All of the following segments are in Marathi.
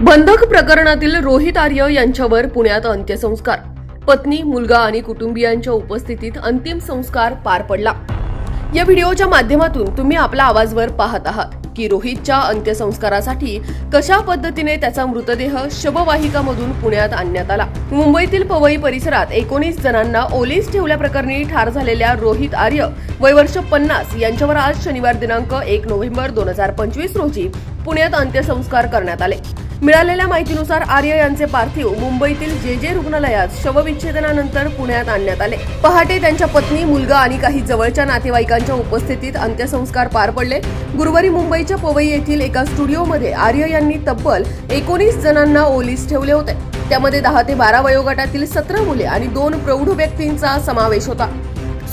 बंधक प्रकरणातील रोहित आर्य यांच्यावर पुण्यात अंत्यसंस्कार. पत्नी मुलगा आणि कुटुंबियांच्या उपस्थितीत अंतिम संस्कार पार पडला. या व्हिडिओच्या माध्यमातून तुम्ही आपला आवाजवर पाहत आहात की रोहितच्या अंत्यसंस्कारासाठी कशा पद्धतीने त्याचा मृतदेह शववाहिकामधून पुण्यात आणण्यात आला? मुंबईतील पवई परिसरात एकोणीस जणांना ओलीस ठेवल्याप्रकरणी ठार झालेल्या रोहित आर्य वय वर्ष पन्नास यांच्यावर आज शनिवार दिनांक एक नोव्हेंबर दोन हजार पंचवीस रोजी पुण्यात अंत्यसंस्कार करण्यात आले. मिळालेल्या माहितीनुसार आर्य यांचे पार्थिव मुंबईतील जे जे रुग्णालयात शवविच्छेदनानंतर पुण्यात आणण्यात आले. पहाटे त्यांच्या पत्नी मुलगा आणि काही जवळच्या नातेवाईकांच्या उपस्थितीत अंत्यसंस्कार पार पडले. गुरुवारी मुंबईच्या पवई येथील एका स्टुडिओमध्ये आर्य यांनी तब्बल एकोणीस जणांना ओलीस ठेवले होते. त्यामध्ये दहा ते बारा वयोगटातील सतरा मुले आणि दोन प्रौढ व्यक्तींचा समावेश होता.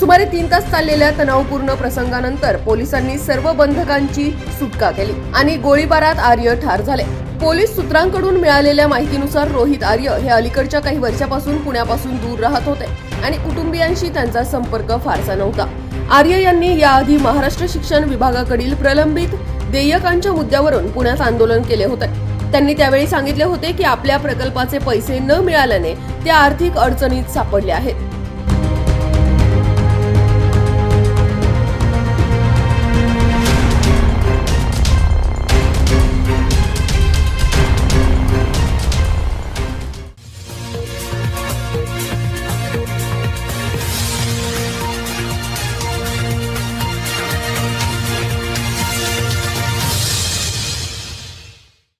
सुमारे तीन तास चाललेल्या तणावपूर्ण प्रसंगानंतर पोलिसांनी सर्व बंधकांची सुटका केली आणि गोळीबारात आर्य ठार झाले. पोलीस सूत्रांकडून मिळालेल्या माहितीनुसार रोहित आर्य हे अलीकडच्या काही वर्षापासून पुण्यापासून दूर राहत होते आणि कुटुंबियांशी त्यांचा संपर्क फारसा नव्हता. आर्य यांनी याआधी महाराष्ट्र शिक्षण विभागाकडील प्रलंबित देयकांच्या मुद्द्यावरून पुण्यात आंदोलन केले होते. त्यांनी त्यावेळी सांगितले होते की आपल्या प्रकल्पाचे पैसे न मिळाल्याने ते आर्थिक अडचणीत सापडले आहेत.